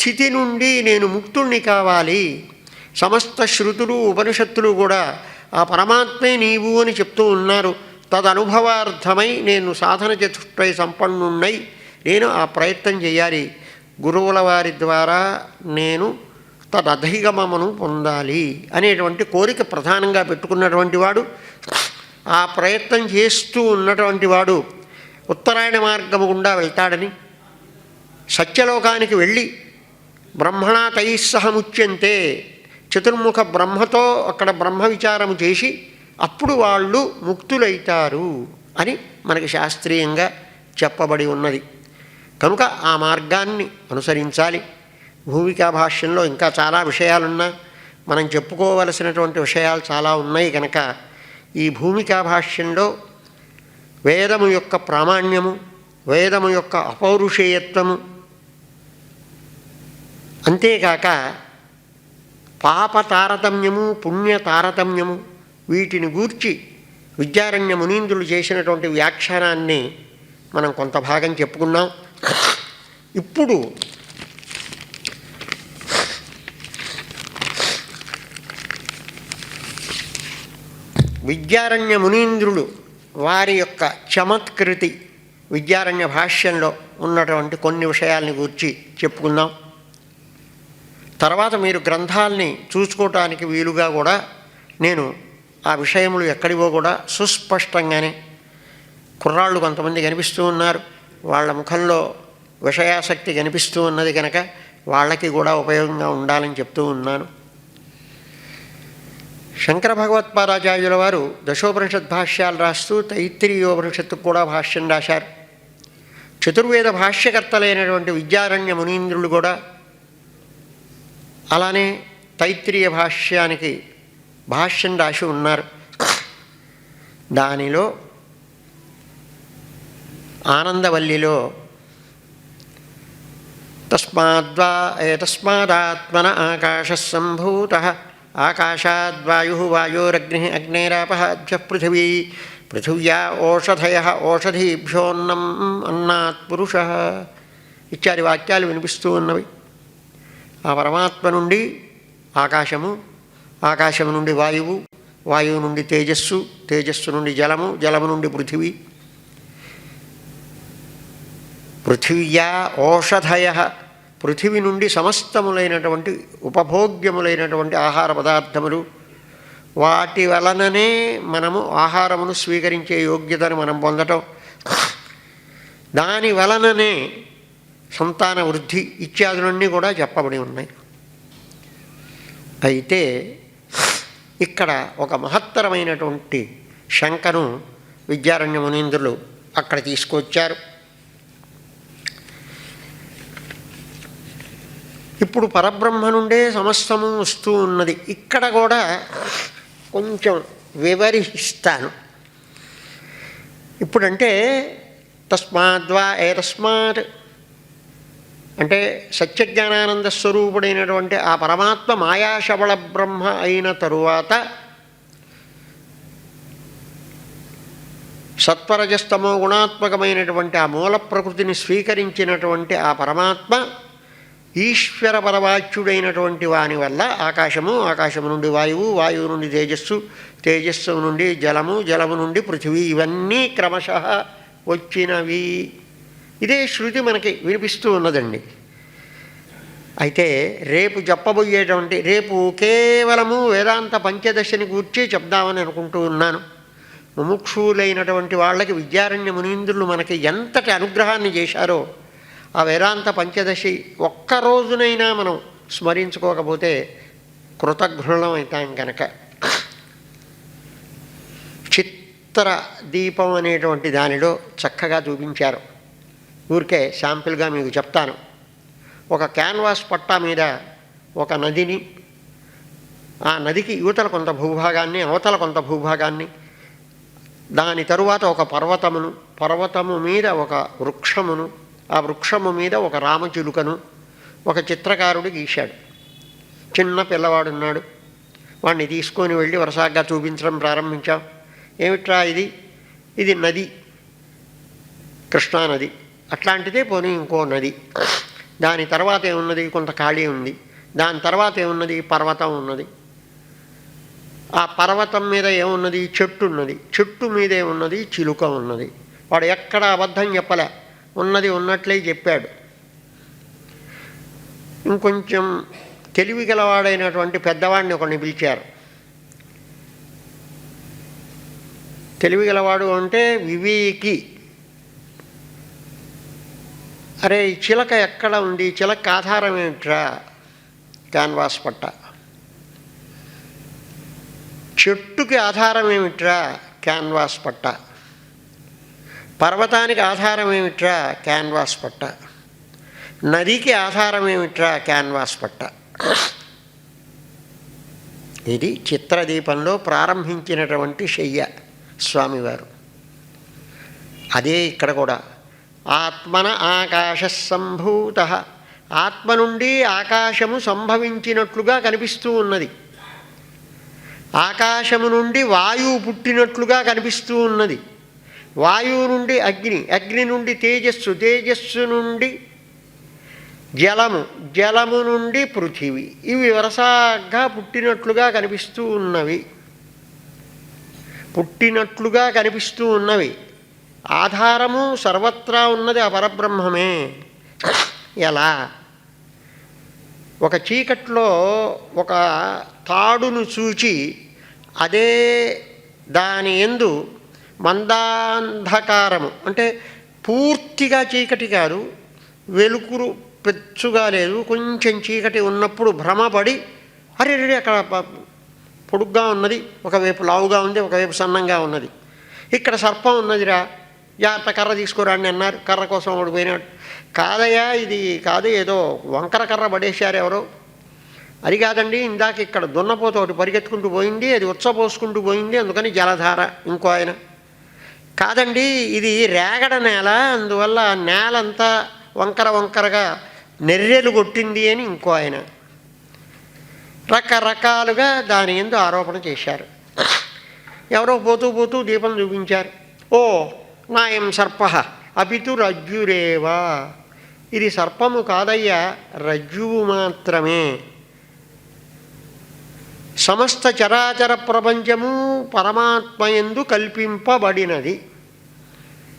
స్థితి నుండి నేను ముక్తుణ్ణి కావాలి. సమస్త శృతులు ఉపనిషత్తులు కూడా ఆ పరమాత్మే నీవు అని చెప్తూ ఉన్నారు. తదనుభవార్థమై నేను సాధన చతుష్టయ సంపన్నున్నై నేను ఆ ప్రయత్నం చేయాలి. గురువుల వారి ద్వారా నేను తదధిగమమును పొందాలి అనేటువంటి కోరిక ప్రధానంగా పెట్టుకున్నటువంటి వాడు ఆ ప్రయత్నం చేస్తూ ఉన్నటువంటి వాడు ఉత్తరాయణ మార్గము గుండా వెళ్తాడని సత్యలోకానికి వెళ్ళి బ్రహ్మణా తైస్సహముచ్యంతే చతుర్ముఖ బ్రహ్మతో అక్కడ బ్రహ్మ విచారము చేసి అప్పుడు వాళ్ళు ముక్తులైతారు అని మనకి శాస్త్రీయంగా చెప్పబడి ఉన్నది. కనుక ఆ మార్గాన్ని అనుసరించాలి. భూమికా భాష్యంలో ఇంకా చాలా విషయాలున్నా మనం చెప్పుకోవలసినటువంటి విషయాలు చాలా ఉన్నాయి కనుక ఈ భూమికా భాష్యంలో వేదము యొక్క ప్రామాణ్యము వేదము యొక్క అపౌరుషేయత్వము అంతేకాక పాప తారతమ్యము పుణ్య తారతమ్యము వీటిని గూర్చి విద్యారణ్య మునీంద్రులు చేసినటువంటి వ్యాఖ్యానాన్ని మనం కొంత భాగం చెప్పుకున్నాం. ఇప్పుడు విద్యారణ్య మునీంద్రులు వారి యొక్క చమత్కృతి విద్యారణ్య భాష్యంలో ఉన్నటువంటి కొన్ని విషయాల్ని గూర్చి చెప్పుకుందాం తర్వాత మీరు గ్రంథాలని చూసుకోవటానికి వీలుగా కూడా నేను ఆ విషయములు ఎక్కడివో కూడా సుస్పష్టంగానే కుర్రాళ్ళు కొంతమంది కనిపిస్తూ ఉన్నారు. వాళ్ళ ముఖంలో విషయాసక్తి కనిపిస్తూ ఉన్నది కనుక వాళ్ళకి కూడా ఉపయోగంగా ఉండాలని చెప్తూ ఉన్నాను. శంకర భగవత్పాదాచార్యుల వారు దశోపనిషత్ భాష్యాలు రాస్తూ తైత్తిరీయోపనిషత్తుకు కూడా భాష్యం రాశారు. చతుర్వేద భాష్యకర్తలైనటువంటి విద్యారణ్య మునీంద్రులు కూడా అలానే తైత్రీయ భాష్యానికి భాష్యం రాసి ఉన్నారు. దానిలో ఆనందవల్లిలో తస్మాద్వా ఏతస్మాదాత్మన ఆకాశ సంభూత ఆకాశాద్వాయు వాయోరగ్ని అగ్నేరాపహ్య పృథివీ పృథివ్యా ఓషధయ ఓషధీభ్యోన్నం అన్నాత్ పురుష ఇత్యాది వాక్యాలు వినిపిస్తూ ఉన్నవి. ఆ పరమాత్మ నుండి ఆకాశము ఆకాశము నుండి వాయువు వాయువు నుండి తేజస్సు తేజస్సు నుండి జలము జలము నుండి పృథివీ. పృథివ్యా ఓషధయ. పృథివి నుండి సమస్తములైనటువంటి ఉపభోగ్యములైనటువంటి ఆహార పదార్థములు. వాటి వలననే మనము ఆహారమును స్వీకరించే యోగ్యతను మనం పొందటం. దాని వలననే సంతాన వృద్ధి ఇత్యాదులన్నీ కూడా చెప్పబడి ఉన్నాయి. అయితే ఇక్కడ ఒక మహత్తరమైనటువంటి శంకను విద్యారణ్య మునీంద్రులు అక్కడ తీసుకొచ్చారు. ఇప్పుడు పరబ్రహ్మ నుండే సమస్తము వస్తూ ఉన్నది. ఇక్కడ కూడా కొంచెం వివరిస్తాను. ఇప్పుడంటే తస్మాద్వా ఏతస్మాత్ అంటే సత్యజ్ఞానానంద స్వరూపుడైనటువంటి ఆ పరమాత్మ మాయాశబళ బ్రహ్మ అయిన తరువాత సత్వరజస్తమో గుణాత్మకమైనటువంటి ఆ మూల ప్రకృతిని స్వీకరించినటువంటి ఆ పరమాత్మ ఈశ్వర పరవాచ్యుడైనటువంటి వాని వల్ల ఆకాశము ఆకాశము నుండి వాయువు వాయువు నుండి తేజస్సు తేజస్సు నుండి జలము జలము నుండి పృథివీ ఇవన్నీ క్రమశ వచ్చినవి. ఇదే శృతి మనకి వినిపిస్తూ ఉన్నదండి. అయితే రేపు చెప్పబోయేటువంటి రేపు కేవలము వేదాంత పంచదశని గూర్చి చెప్దామని అనుకుంటూ ఉన్నాను. ముముక్షులైనటువంటి వాళ్ళకి విద్యారణ్య మునీంద్రులు మనకి ఎంతటి అనుగ్రహాన్ని చేశారో ఆ వేదాంత పంచదశి ఒక్క రోజునైనా మనం స్మరించుకోకపోతే కృతఘృణం అవుతాం కనుక చిత్ర దీపం అనేటువంటి దానిలో చక్కగా చూపించారు. ఊరికే శాంపిల్గా మీకు చెప్తాను. ఒక క్యాన్వాస్ పట్టా మీద ఒక నదిని ఆ నదికి యువతల కొంత భూభాగాన్ని అవతల కొంత భూభాగాన్ని దాని తరువాత ఒక పర్వతమును పర్వతము మీద ఒక వృక్షమును ఆ వృక్షము మీద ఒక రామచిలుకను ఒక చిత్రకారుడు గీశాడు. చిన్న పిల్లవాడున్నాడు. వాడిని తీసుకొని వెళ్ళి వరసాగా చూపించడం ప్రారంభించాం. ఏమిట్రా ఇది? ఇది నది. కృష్ణానది. అట్లాంటిదే పోనీ ఇంకో నది. దాని తర్వాత ఏమున్నది? కొంత ఖాళీ ఉంది. దాని తర్వాత ఏమున్నది? పర్వతం ఉన్నది. ఆ పర్వతం మీద ఏమున్నది? చెట్టు ఉన్నది. చెట్టు మీద ఏమున్నది? చిలుక ఉన్నది. వాడు ఎక్కడ అబద్ధం చెప్పలే. ఉన్నది ఉన్నట్లే చెప్పాడు. ఇంకొంచెం తెలివి గలవాడైనటువంటి పెద్దవాడిని ఒకరిని పిలిచారు. తెలివి గలవాడు అంటే వివేకి. అరే ఈ చిలక ఎక్కడ ఉంది? ఈ చిలక ఆధారం ఏమిట్రా? క్యాన్వాస్ పట్ట. చెట్టుకి ఆధారం ఏమిట్రా? క్యాన్వాస్ పట్ట. పర్వతానికి ఆధారం ఏమిట్రా? క్యాన్వాస్ పట్ట. నదికి ఆధారం ఏమిట్రా? క్యాన్వాస్ పట్ట. ఇది చిత్రదీపంలో ప్రారంభించినటువంటి శయ్య స్వామివారు. అదే ఇక్కడ కూడా. ఆత్మన ఆకాశ సంభూత ఆత్మ నుండి ఆకాశము సంభవించినట్లుగా కనిపిస్తూ ఉన్నది. ఆకాశము నుండి వాయువు పుట్టినట్లుగా కనిపిస్తూ ఉన్నది. వాయువు నుండి అగ్ని అగ్ని నుండి తేజస్సు తేజస్సు నుండి జలము జలము నుండి పృథివీ. ఇవి వరసగా పుట్టినట్లుగా కనిపిస్తూ ఉన్నవి. పుట్టినట్లుగా కనిపిస్తూ ఉన్నవి. ఆధారము సర్వత్రా ఉన్నది ఆ పరబ్రహ్మమే. ఎలా? ఒక చీకట్లో ఒక తాడును చూచి అదే దాని ఎందు మందాంధకారము అంటే పూర్తిగా చీకటి కాదు వెలుకురు పెచ్చుగా లేదు కొంచెం చీకటి ఉన్నప్పుడు భ్రమపడి అరే రే అక్కడ పొడుగ్గా ఉన్నది ఒకవైపు లావుగా ఉంది ఒకవైపు సన్నంగా ఉన్నది. ఇక్కడ సర్పం ఉన్నదిరా. జాగ్రత్త కర్ర తీసుకురాండి అన్నారు. కర్ర కోసం వాడు పోయినాడు. కాదయ్యా ఇది కాదు ఏదో వంకర కర్ర పడేశారు ఎవరో. అది కాదండి ఇందాక ఇక్కడ దున్నపోత ఒకటి పరిగెత్తుకుంటూ పోయింది అది ఉచ్చపోసుకుంటూ పోయింది అందుకని జలధార ఇంకో ఆయన. కాదండి ఇది రేగడ నేల అందువల్ల నేలంతా వంకర వంకరగా నెర్రెలు కొట్టింది అని ఇంకో ఆయన. రకరకాలుగా దాని ఎందు ఆరోపణ చేశారు. ఎవరో పోతూ పోతూ దీపం చూపించారు. ఓ నాయం సర్ప అపితు రజ్జురేవా. ఇది సర్పము కాదయ్యా రజ్జువు మాత్రమే. సమస్త చరాచర ప్రపంచము పరమాత్మ ఎందు కల్పింపబడినది.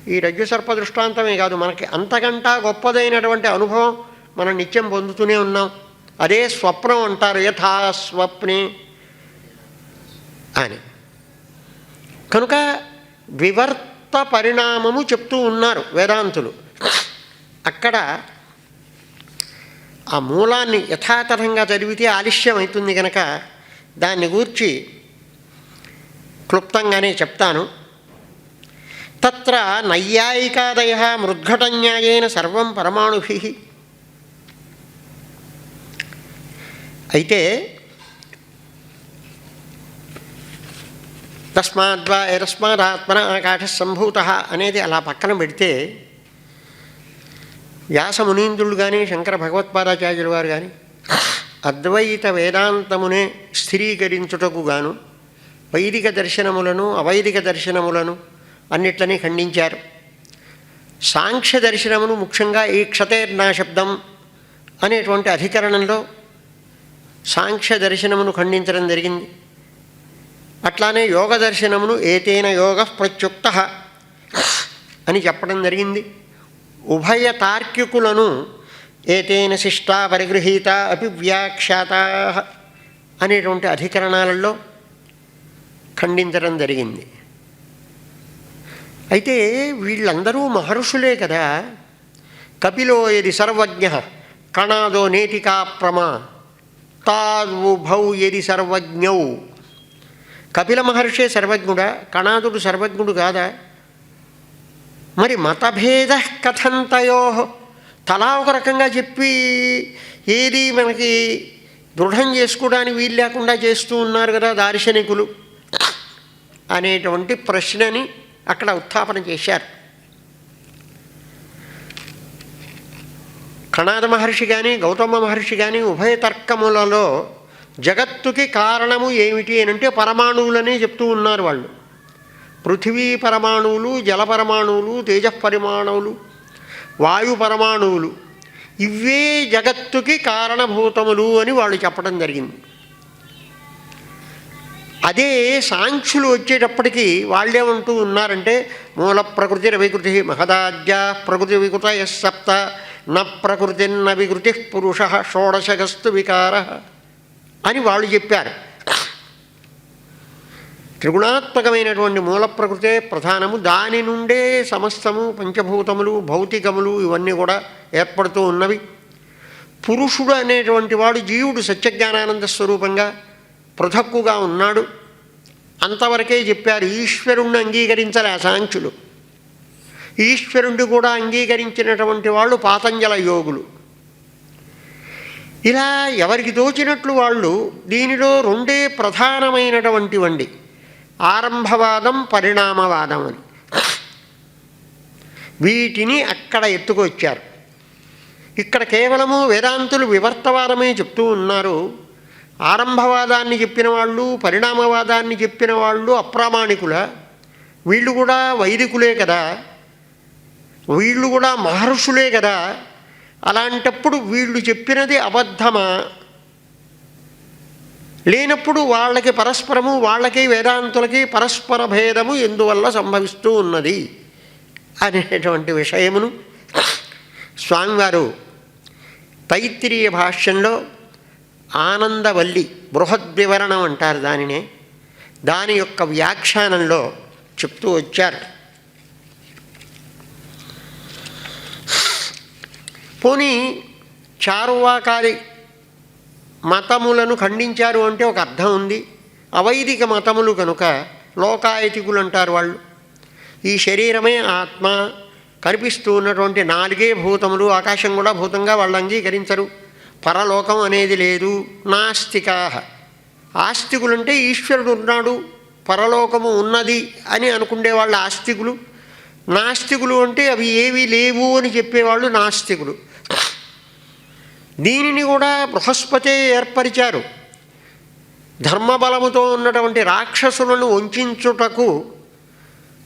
ఈ రజ్జు సర్ప దృష్టాంతమే కాదు మనకి అంతకంటా గొప్పదైనటువంటి అనుభవం మనం నిత్యం పొందుతూనే ఉన్నాం. అదే స్వప్నం అంటారు యథాస్వప్నే అని. కనుక వివర్త పరిణామము చెప్తూ ఉన్నారు వేదాంతులు. అక్కడ ఆ మూలాన్ని యథాతథంగా చదివితే ఆలస్యం అవుతుంది కనుక దాన్ని గూర్చి క్లుప్తంగానే చెప్తాను. తత్ర నైయాయికాదయ మృద్ఘటన్యాయేన సర్వం పరమాణుభి. అయితే తస్మాద్వా ఎరస్మాదాత్మన ఆకాశ సంభూత అనేది అలా పక్కన పెడితే వ్యాస మునీంద్రులు కానీ శంకర భగవత్పాదాచార్యులు వారు కానీ అద్వైత వేదాంతమునే స్థిరీకరించుటకు గాను వైదిక దర్శనములను అవైదిక దర్శనములను అన్నిట్లని ఖండించారు. సాంఖ్య దర్శనమును ముఖ్యంగా ఈ క్షతేర్నా శబ్దం అనేటువంటి అధికరణంలో సాంఖ్య దర్శనమును ఖండించడం జరిగింది. అట్లానే యోగ దర్శనమును ఏతేన యోగ ప్రత్యుక్త అని చెప్పడం జరిగింది. ఉభయ తార్కికులను ఏతైన శిష్టా పరిగృహీత అపి వ్యాఖ్యాత అనేటువంటి అధికరణాలలో ఖండించడం జరిగింది. అయితే వీళ్ళందరూ మహర్షులే కదా. కపిలో యది సర్వజ్ఞ కణాదో నేతికా ప్రమా ఉభౌ యది సర్వజ్ఞౌ కపిల మహర్షే సర్వజ్ఞుడా కణాదుడు సర్వజ్ఞుడు కాదా? మరి మతభేద కథంతయో. తలా ఒక రకంగా చెప్పి ఏది మనకి దృఢం చేసుకోవడానికి వీలు లేకుండా చేస్తూ ఉన్నారు కదా దార్శనికులు. అనేటువంటి ప్రశ్నని అక్కడ ఉత్థాపన చేశారు. కణాద మహర్షి కానీ గౌతమ మహర్షి కానీ ఉభయ తర్కములలో జగత్తుకి కారణము ఏమిటి అని అంటే పరమాణువులనే చెప్తూ ఉన్నారు వాళ్ళు. పృథివీ పరమాణువులు జల పరమాణువులు తేజ పరిమాణువులు వాయు పరమాణువులు ఇవే జగత్తుకి కారణభూతములు అని వాళ్ళు చెప్పడం జరిగింది. అదే సాంఖ్యులు వచ్చేటప్పటికీ వాళ్ళేమంటూ ఉన్నారంటే మూల ప్రకృతి రవికృతి మహదాద్య ప్రకృతి వికృత సప్త న ప్రకృతిన్న వికృతి పురుష షోడశగస్తు వికార. అని వాళ్ళు చెప్పారు. త్రిగుణాత్మకమైనటువంటి మూల ప్రకృతే ప్రధానము. దాని నుండే సమస్తము పంచభూతములు భౌతికములు ఇవన్నీ కూడా ఏర్పడుతూ ఉన్నవి. పురుషుడు అనేటువంటి వాడు జీవుడు సత్యజ్ఞానానంద స్వరూపంగా పృథక్కుగా ఉన్నాడు. అంతవరకే చెప్పారు ఈశ్వరుణ్ణి అంగీకరించలే సాంఖ్యులు ఈశ్వరుణ్ణి కూడా అంగీకరించినటువంటి వాళ్ళు పాతంజల యోగులు. ఇలా ఎవరికి తోచినట్లు వాళ్ళు దీనిలో రెండే ప్రధానమైనటువంటివండి ఆరంభవాదం పరిణామవాదం అని. వీటిని అక్కడ ఎత్తుకొచ్చారు. ఇక్కడ కేవలము వేదాంతులు వివర్తవాదమే చెప్తూ ఉన్నారు. ఆరంభవాదాన్ని చెప్పిన వాళ్ళు పరిణామవాదాన్ని చెప్పిన వాళ్ళు అప్రామాణికుల. వీళ్ళు కూడా వైదికులే కదా. వీళ్ళు కూడా మహర్షులే కదా. అలాంటప్పుడు వీళ్ళు చెప్పినది అబద్ధమా? లేనప్పుడు వాళ్ళకి పరస్పరము వాళ్ళకి వేదాంతులకి పరస్పర భేదము ఎందువల్ల సంభవిస్తూ ఉన్నది అనేటువంటి విషయమును స్వామివారు తైత్తిరీయ భాష్యంలో ఆనందవల్లి బృహద్వివరణం అంటారు దానినే. దాని యొక్క వ్యాఖ్యానంలో చెప్తూ వచ్చారు. పోనీ చారువాకాలి మతములను ఖండించారు అంటే ఒక అర్థం ఉంది. అవైదిక మతములు కనుక లోకాయతికులు అంటారు వాళ్ళు. ఈ శరీరమే ఆత్మ కనిపిస్తూ ఉన్నటువంటి నాలుగే భూతములు ఆకాశం కూడా భూతంగా వాళ్ళు అంగీకరించరు. పరలోకం అనేది లేదు. నాస్తికా ఆస్తికులంటే ఈశ్వరుడు ఉన్నాడు పరలోకము ఉన్నది అని అనుకునే వాళ్ళ ఆస్తికులు. నాస్తికులు అంటే అవి ఏవి లేవు అని చెప్పేవాళ్ళు నాస్తికులు. దీనిని కూడా బృహస్పతే ఏర్పరిచారు. ధర్మబలముతో ఉన్నటువంటి రాక్షసులను వంచుటకు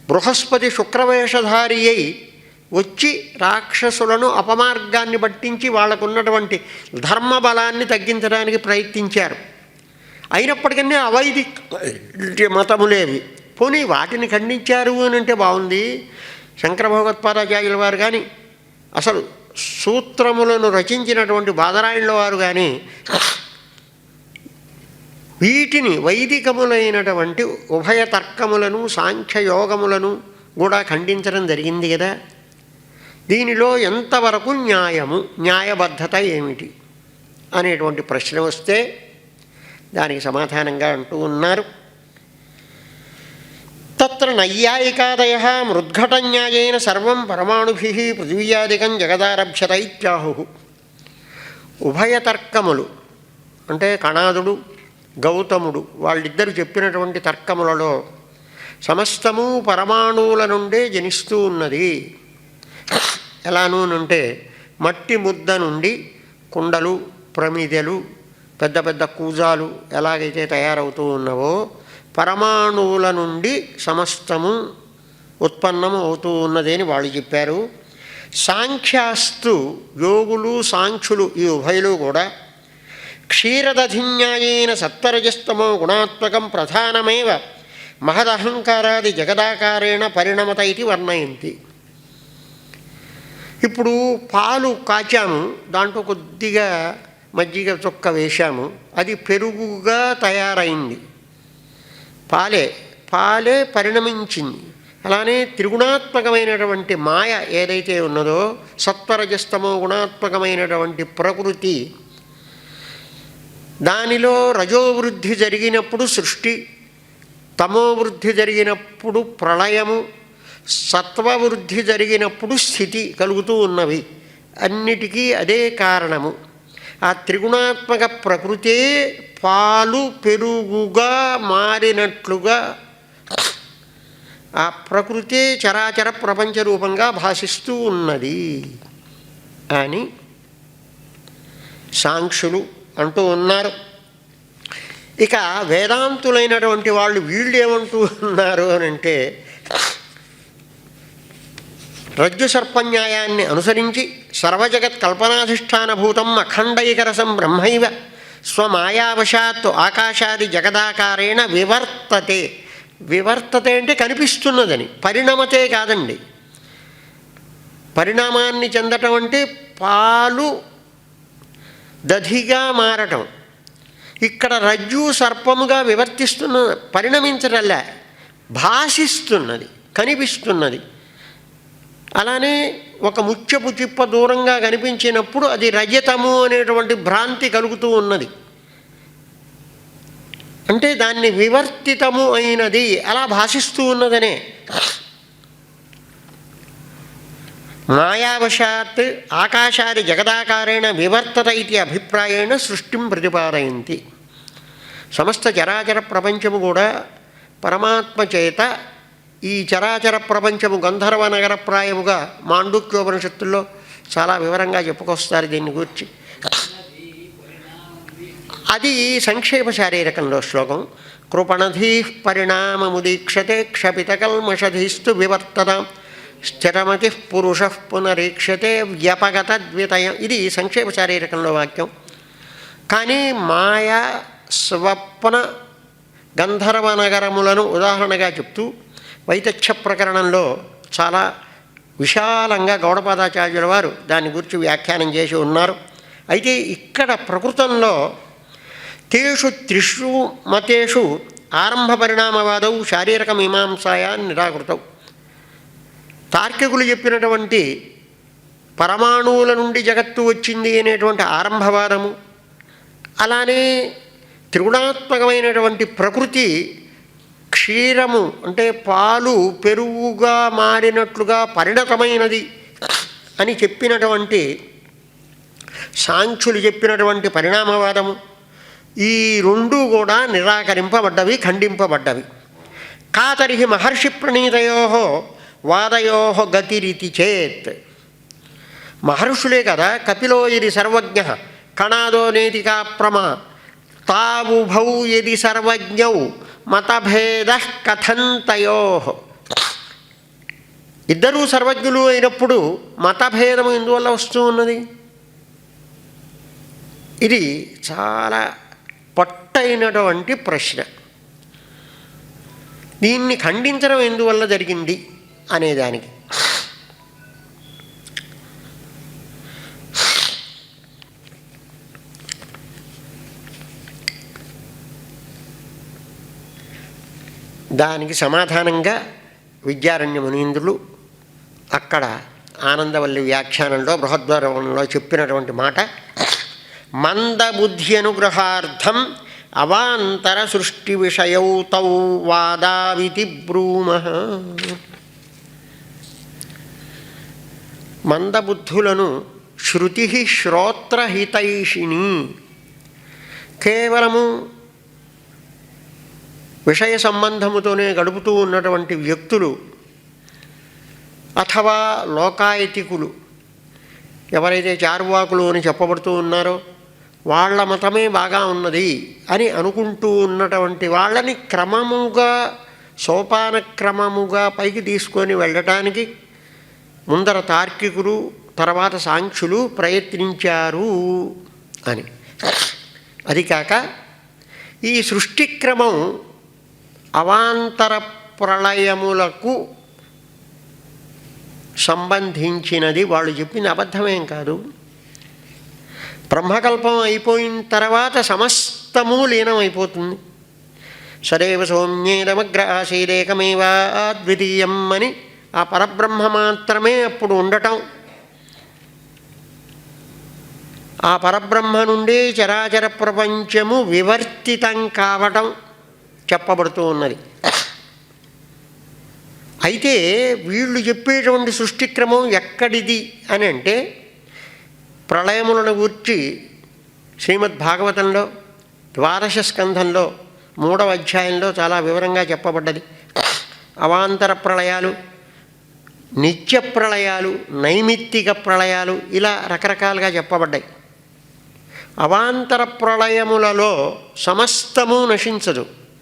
బృహస్పతి శుక్రవేషధారి అయి వచ్చి రాక్షసులను అపమార్గాన్ని పట్టించి వాళ్ళకున్నటువంటి ధర్మబలాన్ని తగ్గించడానికి ప్రయత్నించారు. అయినప్పటికీ అవైదిక మతములేవి. పోనీ వాటిని ఖండించారు అని అంటే బాగుంది. శంకర భగవత్పాదాచార్యుల వారు కానీ అసలు సూత్రములను రచించినటువంటి బాదరాయణుల వారు కానీ వీటిని వైదికములైనటువంటి ఉభయ తర్కములను సాంఖ్యయోగములను కూడా ఖండించడం జరిగింది కదా. దీనిలో ఎంతవరకు న్యాయము న్యాయబద్ధత ఏమిటి అనేటువంటి ప్రశ్న వస్తే దానికి సమాధానంగా అంటూ ఉన్నారు. తత్ర నైయాయికాదయ మృద్ఘటన్యాయేన సర్వం పరమాణుభి పృథివ్యాదికం జగదారభ్యత ఇత్యాహు ఉభయతర్కములు అంటే కణాదుడు గౌతముడు వాళ్ళిద్దరు చెప్పినటువంటి తర్కములలో సమస్తము పరమాణువుల నుండే జనిస్తూ ఉన్నది. ఎలాను అంటే మట్టి ముద్ద నుండి కుండలు ప్రమిదెలు పెద్ద పెద్ద కూజాలు ఎలాగైతే తయారవుతూ ఉన్నవో పరమాణువుల నుండి సమస్తము ఉత్పన్నం అవుతూ ఉన్నదని వాళ్ళు చెప్పారు. సాంఖ్యాస్తు యోగులు సాంఖ్యులు ఈ ఉభయులు కూడా క్షీరదధిన్యాయైన సత్వరజస్తమో గుణాత్మకం ప్రధానమేవ మహదహంకారాది జగదాకారేణ పరిణమత ఇది వర్ణయంతి. ఇప్పుడు పాలు కాచాము దాంట్లో కొద్దిగా మజ్జిగ చొక్క వేశాము అది పెరుగుగా తయారైంది. పాలే పాలే పరిణమించింది. అలానే త్రిగుణాత్మకమైనటువంటి మాయ ఏదైతే ఉన్నదో సత్వరజస్తమో గుణాత్మకమైనటువంటి ప్రకృతి దానిలో రజోవృద్ధి జరిగినప్పుడు సృష్టి తమోవృద్ధి జరిగినప్పుడు ప్రళయము సత్వవృద్ధి జరిగినప్పుడు స్థితి కలుగుతూ ఉన్నవి. అన్నిటికీ అదే కారణము. ఆ త్రిగుణాత్మక ప్రకృతే పాలు పెరుగుగా మారినట్లుగా ఆ ప్రకృతే చరాచర ప్రపంచ రూపంగా భాషిస్తూ ఉన్నది అని సాంక్షులు అంటూ ఉన్నారు. ఇక వేదాంతులైనటువంటి వాళ్ళు వీళ్ళు ఏమంటూ ఉన్నారు అని అంటే రజ్జు సర్పన్యాయాన్ని అనుసరించి సర్వజగత్ కల్పనాధిష్టానభూతం అఖండైకరసం బ్రహ్మైవ స్వమాయావశాత్తు ఆకాశాది జగదాకారేణ వివర్తతే. వివర్తతే అంటే కనిపిస్తున్నదని పరిణమతే కాదండి. పరిణామాన్ని చెందటం అంటే పాలు దధిగా మారటం. ఇక్కడ రజ్జు సర్పముగా వివర్తిస్తున్న పరిణమించటల్లా భాషిస్తున్నది కనిపిస్తున్నది. అలానే ఒక ముత్యపు చిప్ప దూరంగా కనిపించినప్పుడు అది రజతము అనేటువంటి భ్రాంతి కలుగుతూ ఉన్నది. అంటే దాన్ని వివర్తితము అయినది అలా భాషిస్తూ ఉన్నదనే. మాయావశాత్ ఆకాశాది జగదాకారేణ వివర్తత ఇది అభిప్రాయేణ సృష్టిం ప్రతిపాదయంతి. సమస్త చరాచర ప్రపంచము కూడా పరమాత్మ చేత ఈ చరాచర ప్రపంచము గంధర్వ నగరప్రాయముగా మాండుక్యోపనిషత్తుల్లో చాలా వివరంగా చెప్పుకొస్తారు దీన్ని గురించి. అది సంక్షేప శారీరకంలో శ్లోకం. కృపణధీ పరిణామముదీక్షతే క్షపితకల్మషధీస్తు వివర్తన స్థిరమతి పురుష పునరీక్షతే వ్యపగత ద్వితయం ఇది సంక్షేప శారీరకంలో వాక్యం. కానీ మాయా స్వప్న గంధర్వ నగరములను ఉదాహరణగా చెప్తూ వైతథ్య ప్రకరణంలో చాలా విశాలంగా గౌడపాదాచార్యుల వారు దాని గురించి వ్యాఖ్యానం చేసి ఉన్నారు. అయితే ఇక్కడ ప్రకృతంలో తేషు త్రిషు మతేషు ఆరంభ పరిణామవాదవు శారీరక మీమాంసాయా నిరాకృతవు తార్కికులు చెప్పినటువంటి పరమాణువుల నుండి జగత్తు వచ్చింది అనేటువంటి ఆరంభవాదము అలానే త్రిగుణాత్మకమైనటువంటి ప్రకృతి క్షీరము అంటే పాలు పెరుగుగా మారినట్లుగా పరిణతమైనది అని చెప్పినటువంటి సాంఖ్యులు చెప్పినటువంటి పరిణామవాదము ఈ రెండు కూడా నిరాకరింపబడ్డవి ఖండింపబడ్డవి. కాతరిహి మహర్షి ప్రణీతయో వాదయో గతిరితి చేత్. మహర్షులే కదా కపిలో ఇది సర్వజ్ఞ కణాదో నేతికా ప్రమ తావుభౌ యది సర్వజ్ఞౌ. మతభేద కథంతయో. ఇద్దరూ సర్వజ్ఞులు అయినప్పుడు మతభేదము ఎందువల్ల వస్తూ ఉన్నది? ఇది చాలా పొట్టైనటువంటి ప్రశ్న. దీన్ని ఖండించడం ఎందువల్ల జరిగింది అనేదానికి. దానికి సమాధానంగా విద్యారణ్య మునీంద్రులు అక్కడ ఆనందవల్లి వ్యాఖ్యానంలో బృహద్వరంలో చెప్పినటువంటి మాట మందబుద్ధి అనుగ్రహార్థం అవాంతర సృష్టి విషయౌ తౌ వాదావితి బ్రూమ. మందబుద్ధులను శృతి శ్రోత్రహితైషిణి కేవలము విషయ సంబంధముతోనే గడుపుతూ ఉన్నటువంటి వ్యక్తులు అథవా లోకాయతికులు. ఎవరైతే చార్వాకులు అని చెప్పబడుతూ ఉన్నారో వాళ్ళ మతమే బాగా ఉన్నది అని అనుకుంటూ ఉన్నటువంటి వాళ్ళని క్రమముగా సోపాన క్రమముగా పైకి తీసుకొని వెళ్ళటానికి ముందర తార్కికులు తర్వాత సాంఖ్యులు ప్రయత్నించారు అని. అది కాక ఈ సృష్టి క్రమం అవాంతర ప్రళయములకు సంబంధించినది వాళ్ళు చెప్పింది అబద్ధమేం కాదు. బ్రహ్మకల్పం అయిపోయిన తర్వాత సమస్తము లీనమైపోతుంది. సదేవ సౌమ్యేదమగ్ర ఆశీలేకమేవా అద్వితీయం అని ఆ పరబ్రహ్మ మాత్రమే అప్పుడు ఉండటం. ఆ పరబ్రహ్మ నుండి చరాచర ప్రపంచము వివర్తితం కావటం. చెప్పబడుతూ ఉన్నది. అయితే వీళ్ళు చెప్పేటువంటి సృష్టిక్రమం ఎక్కడిది అని అంటే ప్రళయములను గూర్చి శ్రీమద్ భాగవతంలో ద్వాదశ స్కంధంలో మూడవ అధ్యాయంలో చాలా వివరంగా చెప్పబడ్డది. అవాంతర ప్రళయాలు నిత్య ప్రళయాలు నైమిత్తిక ప్రళయాలు ఇలా రకరకాలుగా చెప్పబడ్డాయి. అవాంతర ప్రళయములలో సమస్తము నశించదు.